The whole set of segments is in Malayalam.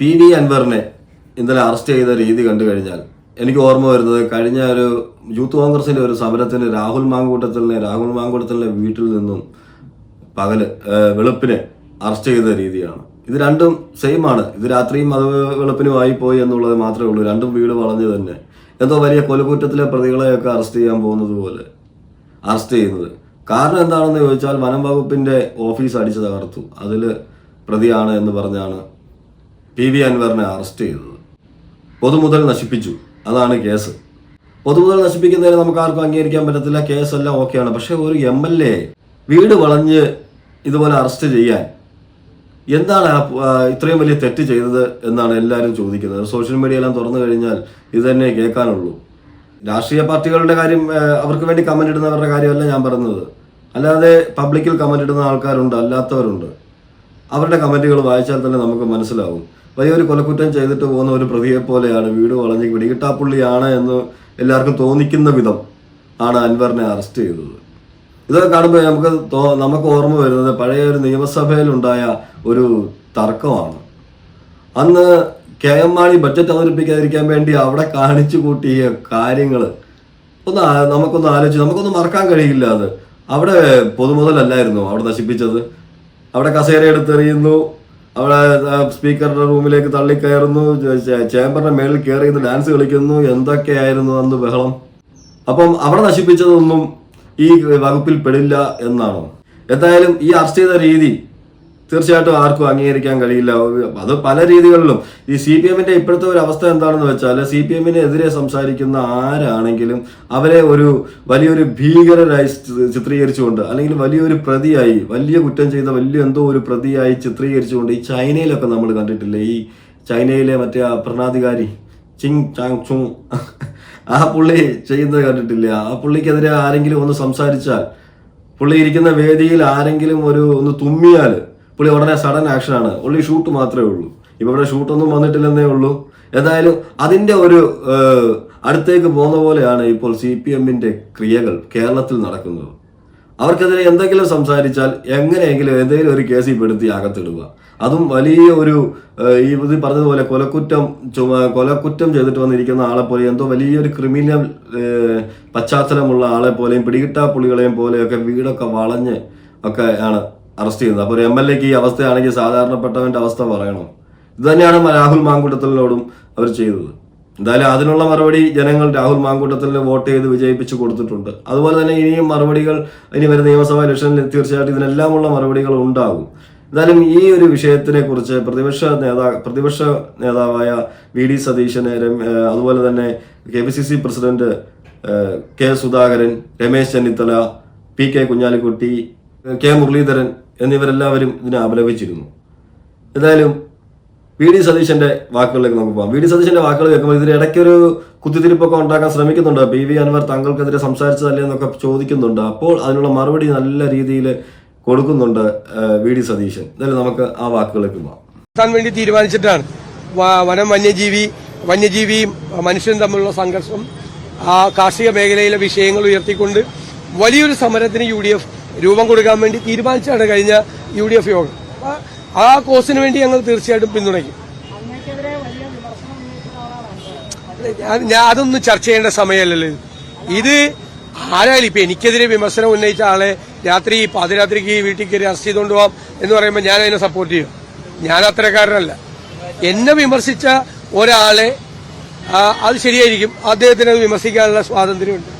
പി വി അൻവറിനെ ഇന്നലെ അറസ്റ്റ് ചെയ്ത രീതി കണ്ടു കഴിഞ്ഞാൽ എനിക്ക് ഓർമ്മ വരുന്നത് കഴിഞ്ഞ ഒരു യൂത്ത് കോൺഗ്രസിന്റെ ഒരു സമരത്തിന് രാഹുൽ മാങ്കൂട്ടത്തലിനെ രാഹുൽ മാങ്കൂട്ടത്തലിന്റെ വീട്ടിൽ നിന്നും പകൽ വെളുപ്പിനെ അറസ്റ്റ് ചെയ്ത രീതിയാണ്. ഇത് രണ്ടും സെയിം ആണ് ഇത് രാത്രിയും അത് വെളുപ്പിനുമായി പോയി എന്നുള്ളത് മാത്രമേ ഉള്ളൂ. രണ്ടും വീട് വളഞ്ഞു തന്നെ. എന്തോ വലിയ കൊലകുറ്റത്തിലെ പ്രതികളെയൊക്കെ അറസ്റ്റ് ചെയ്യാൻ പോകുന്നത് പോലെ അറസ്റ്റ് ചെയ്യുന്നത്. കാരണം എന്താണെന്ന് ചോദിച്ചാൽ വനം വകുപ്പിന്റെ ഓഫീസ് അടിച്ചു തകർത്തു അതിൽ പ്രതിയാണ് എന്ന് പറഞ്ഞാണ് പി വി അൻവറിനെ അറസ്റ്റ് ചെയ്തത്. പൊതുമുതൽ നശിപ്പിച്ചു. അതാണ് കേസ്. പൊതുമുതൽ നശിപ്പിക്കുന്നതിന് നമുക്ക് ആർക്കും അംഗീകരിക്കാൻ പറ്റത്തില്ല. കേസെല്ലാം ഓക്കെയാണ്. പക്ഷെ ഒരു എം എൽ എ വീട് വളഞ്ഞ് ഇതുപോലെ അറസ്റ്റ് ചെയ്യാൻ എന്താണ് ഇത്രയും വലിയ തെറ്റ് ചെയ്തത് എന്നാണ് എല്ലാവരും ചോദിക്കുന്നത്. സോഷ്യൽ മീഡിയ എല്ലാം തുറന്നു കഴിഞ്ഞാൽ ഇത് തന്നെ കേൾക്കാനുള്ളൂ. രാഷ്ട്രീയ പാർട്ടികളുടെ കാര്യം അവർക്ക് വേണ്ടി കമന്റ് ഇടുന്നവരുടെ കാര്യമല്ല ഞാൻ പറയുന്നത് അല്ലാതെ പബ്ലിക്കിൽ കമന്റ് ഇടുന്ന ആൾക്കാരുണ്ട് അല്ലാത്തവരുണ്ട്. അവരുടെ കമന്റുകൾ വായിച്ചാൽ തന്നെ നമുക്ക് മനസ്സിലാവും. വലിയൊരു കൊലക്കുറ്റം ചെയ്തിട്ട് പോകുന്ന ഒരു പ്രതിയെ പോലെയാണ് വീട് വളഞ്ഞ് പിടികിട്ടാപ്പുള്ളിയാണ് എന്ന് എല്ലാവർക്കും തോന്നിക്കുന്ന വിധം ആണ് അൻവറിനെ അറസ്റ്റ് ചെയ്തത്. ഇതൊക്കെ കാണുമ്പോൾ നമുക്ക് നമുക്ക് ഓർമ്മ വരുന്നത് പഴയ ഒരു നിയമസഭയിലുണ്ടായ ഒരു തർക്കമാണ്. അന്ന് കെ എം മാണി ബഡ്ജറ്റ് അവതരിപ്പിക്കാതിരിക്കാൻ വേണ്ടി അവിടെ കാണിച്ചു കൂട്ടിയ കാര്യങ്ങൾ ഒന്ന് നമുക്കൊന്ന് ആലോചിച്ച് നമുക്കൊന്നും മറക്കാൻ കഴിയില്ല അത്. അവിടെ പൊതുമുതലല്ലായിരുന്നു അവിടെ നശിപ്പിച്ചത്. അവിടെ കസേര എടുത്തെറിയുന്നു. അവിടെ സ്പീക്കറുടെ റൂമിലേക്ക് തള്ളിക്കയറുന്നു. കയറുന്നു ചേംബറിന്റെ മേളിൽ കയറി ഡാൻസ് കളിക്കുന്നു. എന്തൊക്കെയായിരുന്നു അന്ന് ബഹളം? അപ്പം അവിടെ നശിപ്പിച്ചതൊന്നും ഈ വകുപ്പിൽ പെടില്ല എന്നാണോ? എന്തായാലും ഈ അറസ്റ്റ് ചെയ്ത രീതി തീർച്ചയായിട്ടും ആർക്കും അംഗീകരിക്കാൻ കഴിയില്ല. അത് പല രീതികളിലും. ഈ സി പി എമ്മിന്റെ ഇപ്പോഴത്തെ ഒരു അവസ്ഥ എന്താണെന്ന് വെച്ചാൽ സി പി എമ്മിനെതിരെ സംസാരിക്കുന്ന ആരാണെങ്കിലും അവരെ ഒരു വലിയൊരു ഭീകരരായി ചിത്രീകരിച്ചുകൊണ്ട് അല്ലെങ്കിൽ വലിയൊരു പ്രതിയായി വലിയ കുറ്റം ചെയ്ത വലിയ എന്തോ ഒരു പ്രതിയായി ചിത്രീകരിച്ചുകൊണ്ട് ഈ ചൈനയിലൊക്കെ നമ്മൾ കണ്ടിട്ടില്ലേ? ഈ ചൈനയിലെ മറ്റേ ഭരണാധികാരി ചിങ് ചാങ് ചുങ് ആ പുള്ളി ചെയ്യുന്നത് കണ്ടിട്ടില്ല? ആ പുള്ളിക്കെതിരെ ആരെങ്കിലും ഒന്ന് സംസാരിച്ചാൽ പുള്ളി ഇരിക്കുന്ന വേദിയിൽ ആരെങ്കിലും ഒരു ഒന്ന് തുമ്മിയാൽ പുള്ളി ഉടനെ സഡൻ ആക്ഷനാണ് ഉള്ളി ഷൂട്ട് മാത്രമേ ഉള്ളൂ. ഇപ്പൊ ഇവിടെ ഷൂട്ടൊന്നും വന്നിട്ടില്ലെന്നേ ഉള്ളൂ. എന്തായാലും അതിന്റെ ഒരു അടുത്തേക്ക് പോകുന്ന പോലെയാണ് ഇപ്പോൾ സി പി എമ്മിന്റെ ക്രിയകൾ കേരളത്തിൽ നടക്കുന്നത്. അവർക്കെതിരെ എന്തെങ്കിലും സംസാരിച്ചാൽ എങ്ങനെയെങ്കിലും എന്തെങ്കിലും ഒരു കേസിൽ പെടുത്തി അകത്തിടുക. അതും വലിയ ഒരു ഈ ഇത് പറഞ്ഞതുപോലെ കൊലക്കുറ്റം ചുമ- കൊലക്കുറ്റം ചെയ്തിട്ട് വന്നിരിക്കുന്ന ആളെ പോലെ എന്തോ വലിയൊരു ക്രിമിനൽ പശ്ചാത്തലമുള്ള ആളെ പോലെയും പിടികിട്ടാ പുള്ളികളെയും പോലെയൊക്കെ വീടൊക്കെ വളഞ്ഞ് ഒക്കെ ആണ് അറസ്റ്റ് ചെയ്യുന്നത്. അപ്പോൾ ഒരു എം എൽ എക്ക് ഈ അവസ്ഥയാണെങ്കിൽ സാധാരണപ്പെട്ടവന്റെ അവസ്ഥ പറയണം. ഇത് തന്നെയാണ് രാഹുൽ മാങ്കൂട്ടത്തിനോടും അവർ ചെയ്തത്. എന്തായാലും അതിനുള്ള മറുപടി ജനങ്ങൾ രാഹുൽ മാങ്കൂട്ടത്തിന് വോട്ട് ചെയ്ത് വിജയിപ്പിച്ച് കൊടുത്തിട്ടുണ്ട്. അതുപോലെ തന്നെ ഇനിയും മറുപടികൾ ഇനി വരുന്ന നിയമസഭാ ഇലക്ഷനിൽ തീർച്ചയായിട്ടും ഇതിനെല്ലാമുള്ള മറുപടികൾ ഉണ്ടാകും. എന്തായാലും ഈ ഒരു വിഷയത്തിനെ കുറിച്ച് പ്രതിപക്ഷ നേതാ പ്രതിപക്ഷ നേതാവായ വി ഡി സതീശനെ അതുപോലെ തന്നെ K P C C president K Sudhakaran Ramesh Chennithala P K Kunhalikutty K Muraleedharan എന്നിവരെല്ലാവരും ഇതിനെ അപലപിച്ചിരുന്നു. എന്തായാലും വി ഡി സതീശന്റെ വാക്കുകളിലേക്ക് നമുക്ക് പോകാം. വി ഡി സതീശന്റെ വാക്കുകൾ കേൾക്കുമ്പോൾ ഇതിന് ഇടയ്ക്കൊരു കുത്തിത്തിരിപ്പൊക്കെ ഉണ്ടാക്കാൻ ശ്രമിക്കുന്നുണ്ട്. പി വി അൻവർ താങ്കൾക്കെതിരെ സംസാരിച്ചതല്ലേ എന്നൊക്കെ ചോദിക്കുന്നുണ്ട്. അപ്പോൾ അതിനുള്ള മറുപടി നല്ല രീതിയിൽ കൊടുക്കുന്നുണ്ട് വി ഡി സതീശൻ. എന്തായാലും നമുക്ക് ആ വാക്കുകളിലേക്ക് പോകാം. വേണ്ടി തീരുമാനിച്ചിട്ടാണ്. വനം വന്യജീവി വന്യജീവിയും മനുഷ്യനും തമ്മിലുള്ള സംഘർഷം ആ കാർഷിക മേഖലയിലെ വിഷയങ്ങൾ ഉയർത്തിക്കൊണ്ട് വലിയൊരു സമരത്തിന് യു ഡി എഫ് രൂപം കൊടുക്കാൻ വേണ്ടി തീരുമാനിച്ചാണ് കഴിഞ്ഞ യു ഡി എഫ് യോഗം ആ കോഴ്സിന് വേണ്ടി ഞങ്ങൾ തീർച്ചയായിട്ടും പിന്തുണയ്ക്കും. ഞാൻ- അതൊന്നും ചർച്ച ചെയ്യേണ്ട സമയമല്ലല്ലോ ഇത്. ഇത് ആരായാലും ഇപ്പൊ എനിക്കെതിരെ വിമർശനം ഉന്നയിച്ച ആളെ രാത്രി പാതിരാത്രിക്ക് വീട്ടിൽ കയറി അറസ്റ്റ് ചെയ്തുകൊണ്ട് പോവാം എന്ന് പറയുമ്പോൾ ഞാൻ അതിനെ സപ്പോർട്ട് ചെയ്യും. ഞാൻ അത്രക്കാരനല്ല എന്നെ വിമർശിച്ച ഒരാളെ അത് ശരിയായിരിക്കും. അദ്ദേഹത്തിന് അത് വിമർശിക്കാനുള്ള സ്വാതന്ത്ര്യമുണ്ട്.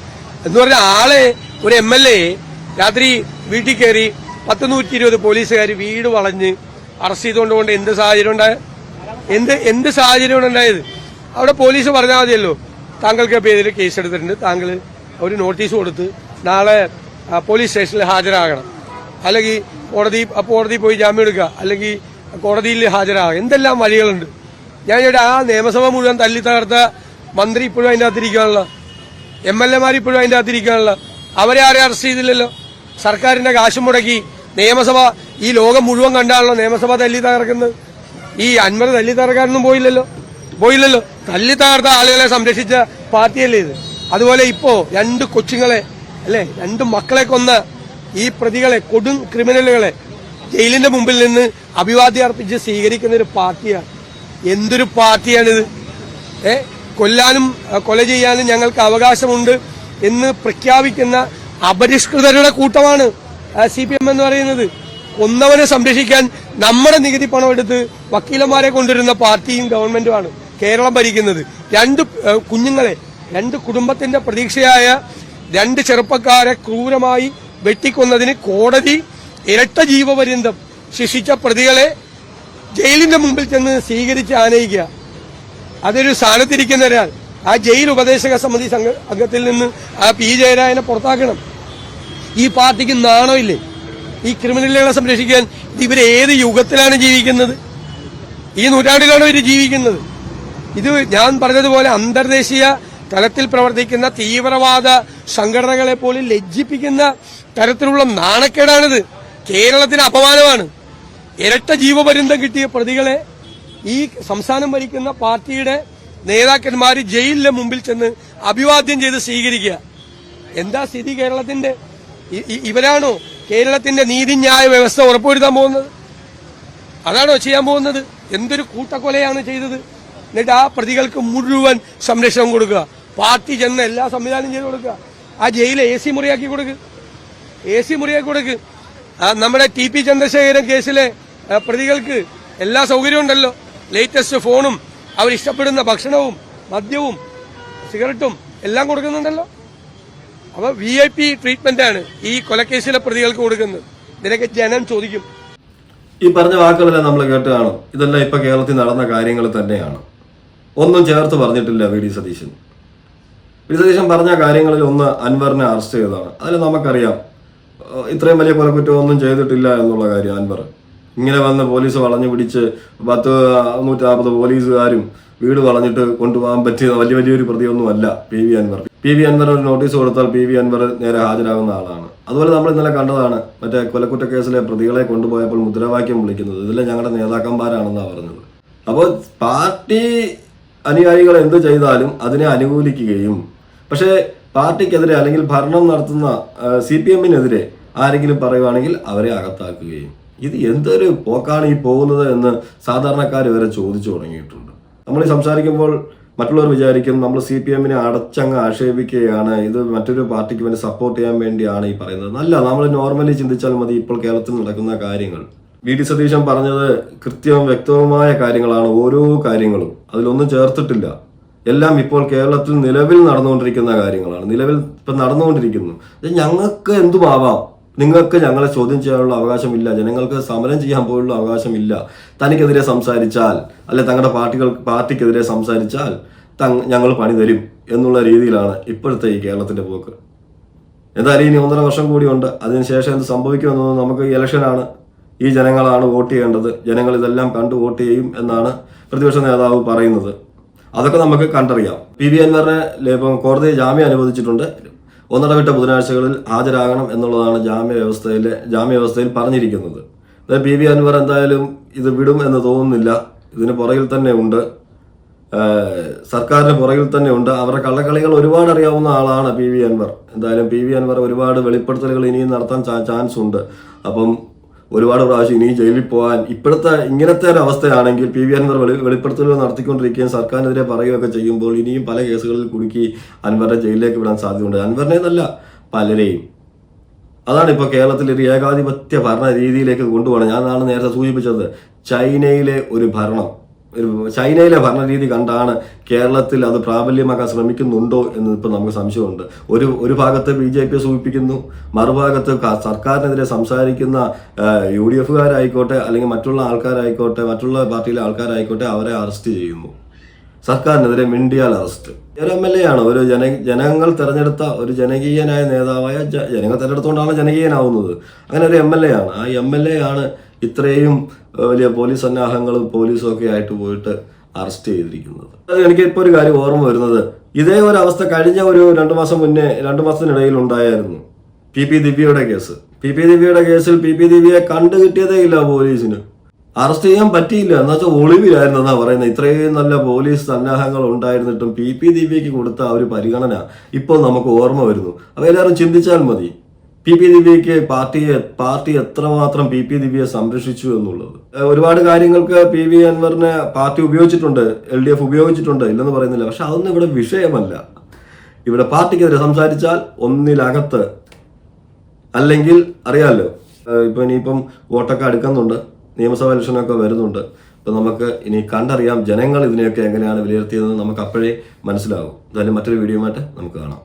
എന്ന് പറഞ്ഞ ആളെ ഒരു എം എൽ എ രാത്രി വീട്ടിൽ കയറി പത്ത് നൂറ്റി ഇരുപത് പോലീസുകാർ വീട് വളഞ്ഞ് അറസ്റ്റ് ചെയ്തുകൊണ്ട് കൊണ്ട് എന്ത് സാഹചര്യം ഉണ്ടായ എന്ത് എന്ത് സാഹചര്യമാണ് ഉണ്ടായത്? അവിടെ പോലീസ് പറഞ്ഞാൽ മതിയല്ലോ. താങ്കൾക്ക് പേരിൽ കേസ് എടുത്തിട്ടുണ്ട്. താങ്കൾ ഒരു നോട്ടീസ് കൊടുത്ത് നാളെ പോലീസ് സ്റ്റേഷനിൽ ഹാജരാകണം. അല്ലെങ്കിൽ കോടതി കോടതി പോയി ജാമ്യം എടുക്കുക അല്ലെങ്കിൽ കോടതിയിൽ ഹാജരാകുക എന്തെല്ലാം വഴികളുണ്ട്? ഞാൻ ഇവിടെ ആ നിയമസഭ മുഴുവൻ തല്ലി തകർത്ത മന്ത്രി ഇപ്പോഴും അതിന്റെ അകത്തിരിക്കാനുള്ള എം എൽ എമാർ ഇപ്പോഴും അതിന്റെ അകത്തിരിക്കാനുള്ള അവരെ ആരെ അറസ്റ്റ് ചെയ്തില്ലല്ലോ. സർക്കാരിന്റെ കാശ് മുടക്കി നിയമസഭ ഈ ലോകം മുഴുവൻ കണ്ടാണല്ലോ നിയമസഭ തല്ലി തകർക്കുന്നത്. ഈ അൻവർ തല്ലി തകർക്കാനൊന്നും പോയില്ലല്ലോ. പോയില്ലല്ലോ. തല്ലി തകർത്ത ആളുകളെ സംരക്ഷിച്ച പാർട്ടിയല്ലേ ഇത്? അതുപോലെ ഇപ്പോ രണ്ട് കൊച്ചുങ്ങളെ അല്ലെ? രണ്ട് മക്കളെ കൊന്ന ഈ പ്രതികളെ കൊടും ക്രിമിനലുകളെ ജയിലിന്റെ മുമ്പിൽ നിന്ന് അഭിവാദ്യം അർപ്പിച്ച് സ്വീകരിക്കുന്ന ഒരു പാർട്ടിയാണ്. എന്തൊരു പാർട്ടിയാണിത്? ഏ? കൊല്ലാനും കൊല ചെയ്യാനും ഞങ്ങൾക്ക് അവകാശമുണ്ട് എന്ന് പ്രഖ്യാപിക്കുന്ന അപരിഷ്കൃതരുടെ കൂട്ടമാണ് സി പി എം എന്ന് പറയുന്നത്. ഒന്നവനെ സംരക്ഷിക്കാൻ നമ്മുടെ നികുതി പണം എടുത്ത് വക്കീലന്മാരെ കൊണ്ടുവരുന്ന പാർട്ടിയും ഗവൺമെന്റുമാണ് കേരളം ഭരിക്കുന്നത്. രണ്ട് കുഞ്ഞുങ്ങളെ രണ്ട് കുടുംബത്തിന്റെ പ്രതീക്ഷയായ രണ്ട് ചെറുപ്പക്കാരെ ക്രൂരമായി വെട്ടിക്കൊന്നതിന് കോടതി ഇരട്ട ജീവപര്യന്തം ശിക്ഷിച്ച പ്രതികളെ ജയിലിന്റെ മുമ്പിൽ ചെന്ന് സ്വീകരിച്ച് ആനയിക്കുക. അതൊരു സ്ഥാനത്തിരിക്കുന്ന ഒരാൾ. ആ ജയിൽ ഉപദേശക സമിതി അംഗത്തിൽ നിന്ന് ആ പി ജയരാജനെ പുറത്താക്കണം. ഈ പാർട്ടിക്ക് നാണമില്ലേ ഈ ക്രിമിനലുകളെ സംരക്ഷിക്കാൻ ഇവർ ഏത് യുഗത്തിലാണ് ജീവിക്കുന്നത്? ഈ നൂറ്റാണ്ടിലാണ് ഇവർ ജീവിക്കുന്നത്. ഇത് ഞാൻ പറഞ്ഞതുപോലെ അന്തർദേശീയ തലത്തിൽ പ്രവർത്തിക്കുന്ന തീവ്രവാദ സംഘടനകളെ പോലും ലജ്ജിപ്പിക്കുന്ന തരത്തിലുള്ള നാണക്കേടാണിത്. കേരളത്തിന് അപമാനമാണ്. ഇരട്ട ജീവപര്യന്തം കിട്ടിയ പ്രതികളെ ഈ സംസ്ഥാനം ഭരിക്കുന്ന പാർട്ടിയുടെ നേതാക്കന്മാർ ജയിലിന്റെ മുമ്പിൽ ചെന്ന് അഭിവാദ്യം ചെയ്ത് സ്വീകരിക്കുക. എന്താ സ്ഥിതി കേരളത്തിന്റെ? ഇവരാണോ കേരളത്തിന്റെ നീതിന്യായ വ്യവസ്ഥ ഉറപ്പുവരുത്താൻ പോകുന്നത്? അതാണോ ചെയ്യാൻ പോകുന്നത്? എന്തൊരു കൂട്ടക്കൊലയാണ് ചെയ്തത്? എന്നിട്ട് ആ പ്രതികൾക്ക് മുഴുവൻ സംരക്ഷണം കൊടുക്കുക. പാർട്ടി ചെന്ന് എല്ലാ സംവിധാനം ചെയ്ത് കൊടുക്കുക. ആ ജയിലെ എ സി മുറിയാക്കി കൊടുക്കുക എ സി മുറിയാക്കി കൊടുക്കുക നമ്മുടെ ടി പി ചന്ദ്രശേഖരൻ കേസിലെ പ്രതികൾക്ക് എല്ലാ സൗകര്യവും ഉണ്ടല്ലോ. ലേറ്റസ്റ്റ് ഫോണും അവർ ഇഷ്ടപ്പെടുന്ന ഭക്ഷണവും മദ്യവും സിഗരറ്റും എല്ലാം കൊടുക്കുന്നുണ്ടല്ലോ. അപ്പൊ വി ഐ പി ട്രീറ്റ്മെന്റ് ആണ് ഈ കൊലക്കേസിലെ പ്രതികൾക്ക് കൊടുക്കുന്നത്. ഇതിനൊക്കെ ജനം ചോദിക്കും. ഈ പറഞ്ഞ വാക്കുകളെല്ലാം നമ്മൾ കേട്ട് കാണും. ഇതെല്ലാം ഇപ്പൊ കേരളത്തിൽ നടന്ന കാര്യങ്ങൾ തന്നെയാണ്. ഒന്നും ചേർത്ത് പറഞ്ഞിട്ടില്ല V D Satheesan. V D Satheesan പറഞ്ഞ കാര്യങ്ങളിൽ ഒന്ന് അൻവറിനെ അറസ്റ്റ് ചെയ്തതാണ്. അതിൽ നമുക്കറിയാം. ഇത്രയും വലിയ കൊലക്കുറ്റമൊന്നും ചെയ്തിട്ടില്ല എന്നുള്ള കാര്യം അൻവർ ഇങ്ങനെ വന്ന പോലീസ് വളഞ്ഞു പിടിച്ച് പത്ത് നൂറ്റി നാൽപ്പത് പോലീസുകാരും വീട് വളഞ്ഞിട്ട് കൊണ്ടുപോകാൻ പറ്റിയ വലിയ വലിയൊരു പ്രതിയൊന്നുമല്ല P V Anvar. P V Anvar ഒരു നോട്ടീസ് കൊടുത്താൽ പി വി അൻവർ നേരെ ഹാജരാകുന്ന ആളാണ്. അതുപോലെ നമ്മൾ ഇന്നലെ കണ്ടതാണ് മറ്റേ കൊലക്കുറ്റ കേസിലെ പ്രതികളെ കൊണ്ടുപോയപ്പോൾ മുദ്രാവാക്യം വിളിക്കുന്നത്. ഇതിലെ ഞങ്ങളുടെ നേതാക്കന്മാരാണെന്നാണ് പറഞ്ഞത്. അപ്പോൾ പാർട്ടി അനുയായികൾ എന്ത് ചെയ്താലും അതിനെ അനുകൂലിക്കുകയും പക്ഷേ പാർട്ടിക്കെതിരെ അല്ലെങ്കിൽ ഭരണം നടത്തുന്ന സി പി എമ്മിനെതിരെ ആരെങ്കിലും പറയുവാണെങ്കിൽ അവരെ അകത്താക്കുകയും. ഇത് എന്തൊരു പോക്കാണ് ഈ പോകുന്നത് എന്ന് സാധാരണക്കാർ വരെ ചോദിച്ചു തുടങ്ങിയിട്ടുണ്ട്. നമ്മൾ ഈ സംസാരിക്കുമ്പോൾ മറ്റുള്ളവർ വിചാരിക്കും നമ്മൾ സി പി എമ്മിനെ അടച്ചങ്ങ് ആക്ഷേപിക്കുകയാണ്. ഇത് മറ്റൊരു പാർട്ടിക്ക് വേണ്ടി സപ്പോർട്ട് ചെയ്യാൻ വേണ്ടിയാണ് ഈ പറയുന്നത്. അല്ല നമ്മൾ നോർമലി ചിന്തിച്ചാൽ മതി ഇപ്പോൾ കേരളത്തിൽ നടക്കുന്ന കാര്യങ്ങൾ. വി. ഡി. സതീശൻ പറഞ്ഞത് കൃത്യവും വ്യക്തവുമായ കാര്യങ്ങളാണ് ഓരോ കാര്യങ്ങളും. അതിലൊന്നും ചേർത്തിട്ടില്ല. എല്ലാം ഇപ്പോൾ കേരളത്തിൽ നിലവിൽ നടന്നുകൊണ്ടിരിക്കുന്ന കാര്യങ്ങളാണ്. നിലവിൽ ഇപ്പം നടന്നുകൊണ്ടിരിക്കുന്നു. ഞങ്ങൾക്ക് എന്തുമാവാം? നിങ്ങൾക്ക് ഞങ്ങളെ ചോദ്യം ചെയ്യാനുള്ള അവകാശമില്ല ജനങ്ങൾക്ക് സമരം ചെയ്യാൻ പോലുള്ള അവകാശമില്ല. തനിക്കെതിരെ സംസാരിച്ചാൽ അല്ലെ തങ്ങളുടെ പാർട്ടികൾ പാർട്ടിക്കെതിരെ സംസാരിച്ചാൽ ഞങ്ങൾ പണി തരും എന്നുള്ള രീതിയിലാണ് ഇപ്പോഴത്തെ ഈ കേരളത്തിന്റെ പോക്ക്. എന്തായാലും ഇനി ഒന്നര വർഷം കൂടിയുണ്ട് അതിനുശേഷം എന്ത് സംഭവിക്കുമെന്നത് നമുക്ക് ഈ ഇലക്ഷനാണ് ഈ ജനങ്ങളാണ് വോട്ട് ചെയ്യേണ്ടത്. ജനങ്ങൾ ഇതെല്ലാം കണ്ടു വോട്ട് ചെയ്യും എന്നാണ് പ്രതിപക്ഷ നേതാവ് പറയുന്നത്. അതൊക്കെ നമുക്ക് കണ്ടറിയാം. പി വി അൻവറിനെ കോടതി ജാമ്യം അനുവദിച്ചിട്ടുണ്ട്. ഒന്നിടവിട്ട ബുധനാഴ്ചകളിൽ ഹാജരാകണം എന്നുള്ളതാണ് ജാമ്യ വ്യവസ്ഥയിലെ ജാമ്യ വ്യവസ്ഥയിൽ പറഞ്ഞിരിക്കുന്നത് പി വി അൻവർ എന്തായാലും ഇത് വിടും എന്ന് തോന്നുന്നില്ല. ഇതിന് പുറകിൽ തന്നെ ഉണ്ട്. സർക്കാരിന് പുറകിൽ തന്നെ ഉണ്ട്. അവരുടെ കള്ളക്കളികൾ ഒരുപാട് അറിയാവുന്ന ആളാണ് പി വി അൻവർ. എന്തായാലും പി വി അൻവർ ഒരുപാട് വെളിപ്പെടുത്തലുകൾ ഇനിയും നടത്താൻ ചാൻസ് ഉണ്ട് അപ്പം ഒരുപാട് പ്രാവശ്യം ഇനി ജയിലിൽ പോകാൻ ഇപ്പോഴത്തെ ഇങ്ങനത്തെ ഒരു അവസ്ഥയാണെങ്കിൽ പി വി അൻവർ വെളി വെളിപ്പെടുത്തലുകൾ നടത്തിക്കൊണ്ടിരിക്കുകയും സർക്കാരിനെതിരെ പറയുകയൊക്കെ ചെയ്യുമ്പോൾ ഇനിയും പല കേസുകളിൽ കുടുക്കി അൻവറിനെ ജയിലിലേക്ക് വിടാൻ സാധ്യതയുണ്ട്. അൻവറിനെ എന്നല്ല പലരെയും. അതാണ് ഇപ്പോൾ കേരളത്തിൽ ഒരു ഏകാധിപത്യ ഭരണ രീതിയിലേക്ക് കൊണ്ടുപോകണം. ഞാൻ നാളെ നേരത്തെ സൂചിപ്പിച്ചത്. ചൈനയിലെ ഒരു ഭരണം. ചൈനയിലെ ഭരണരീതി കണ്ടാണ് കേരളത്തിൽ അത് പ്രാബല്യമാക്കാൻ ശ്രമിക്കുന്നുണ്ടോ എന്ന് ഇപ്പം നമുക്ക് സംശയമുണ്ട്. ഒരു ഒരു ഭാഗത്ത് ബി ജെ പി സൂചിപ്പിക്കുന്നു മറുഭാഗത്ത് സർക്കാരിനെതിരെ സംസാരിക്കുന്ന യു ഡി എഫുകാരായിക്കോട്ടെ അല്ലെങ്കിൽ മറ്റുള്ള ആൾക്കാരായിക്കോട്ടെ മറ്റുള്ള പാർട്ടിയിലെ ആൾക്കാരായിക്കോട്ടെ അവരെ അറസ്റ്റ് ചെയ്യുന്നു. സർക്കാരിനെതിരെ മിണ്ടിയാൽ അറസ്റ്റ്. ഒരു എം എൽ എ ആണ് ഒരു ജന ജനങ്ങൾ തിരഞ്ഞെടുത്ത ഒരു ജനകീയനായ നേതാവായ ജനങ്ങൾ തെരഞ്ഞെടുത്തുകൊണ്ടാണ് ജനകീയനാവുന്നത്. അങ്ങനെ ഒരു എം എൽ എ ആണ്. ആ എം എൽ എ ആണ് ഇത്രയും വലിയ പോലീസ് സന്നാഹങ്ങളും പോലീസും ഒക്കെ ആയിട്ട് പോയിട്ട് അറസ്റ്റ് ചെയ്തിരിക്കുന്നത്. എനിക്ക് ഇപ്പോൾ ഒരു കാര്യം ഓർമ്മ വരുന്നത്. ഇതേ ഒരു അവസ്ഥ കഴിഞ്ഞ ഒരു രണ്ട് മാസം മുന്നേ രണ്ട് മാസത്തിനിടയിൽ ഉണ്ടായിരുന്നു. പി പി ദിവ്യയുടെ കേസ്. പി പി ദിവ്യയുടെ കേസിൽ പി പി ദിവ്യയെ കണ്ടു കിട്ടിയതേ ഇല്ല പോലീസിന്. അറസ്റ്റ് ചെയ്യാൻ പറ്റിയില്ല. എന്ന് വെച്ചാൽ ഒളിവിലായിരുന്നു എന്നാ പറയുന്നത്. ഇത്രയും നല്ല പോലീസ് സന്നാഹങ്ങൾ ഉണ്ടായിരുന്നിട്ടും പി പി ദിവ്യക്ക് കൊടുത്ത ആ ഒരു പരിഗണന ഇപ്പോൾ നമുക്ക് ഓർമ്മ വരുന്നു. അപ്പോൾ എല്ലാവരും ചിന്തിച്ചാൽ മതി. പി പി ദിവ്യയ്ക്ക് പാർട്ടിയെ പാർട്ടി എത്രമാത്രം പി പി ദിവ്യയെ സംരക്ഷിച്ചു എന്നുള്ളത്. ഒരുപാട് കാര്യങ്ങൾക്ക് പി വി അൻവറിനെ പാർട്ടി ഉപയോഗിച്ചിട്ടുണ്ട് എൽ ഡി എഫ് ഉപയോഗിച്ചിട്ടുണ്ട് ഇല്ലെന്ന് പറയുന്നില്ല. പക്ഷെ അതൊന്നും ഇവിടെ വിഷയമല്ല. ഇവിടെ പാർട്ടിക്കെതിരെ സംസാരിച്ചാൽ ഒന്നിലകത്ത് അല്ലെങ്കിൽ അറിയാമല്ലോ ഇപ്പൊ ഇനിയിപ്പം വോട്ടൊക്കെ അടുക്കുന്നുണ്ട് നിയമസഭാ ഇലക്ഷനൊക്കെ വരുന്നുണ്ട്. അപ്പൊ നമുക്ക് ഇനി കണ്ടറിയാം ജനങ്ങൾ ഇതിനെയൊക്കെ എങ്ങനെയാണ് വിലയിരുത്തിയതെന്ന് നമുക്ക് അപ്പോഴേ മനസ്സിലാവും. എന്തായാലും മറ്റൊരു വീഡിയോ ആയിട്ട് നമുക്ക് കാണാം.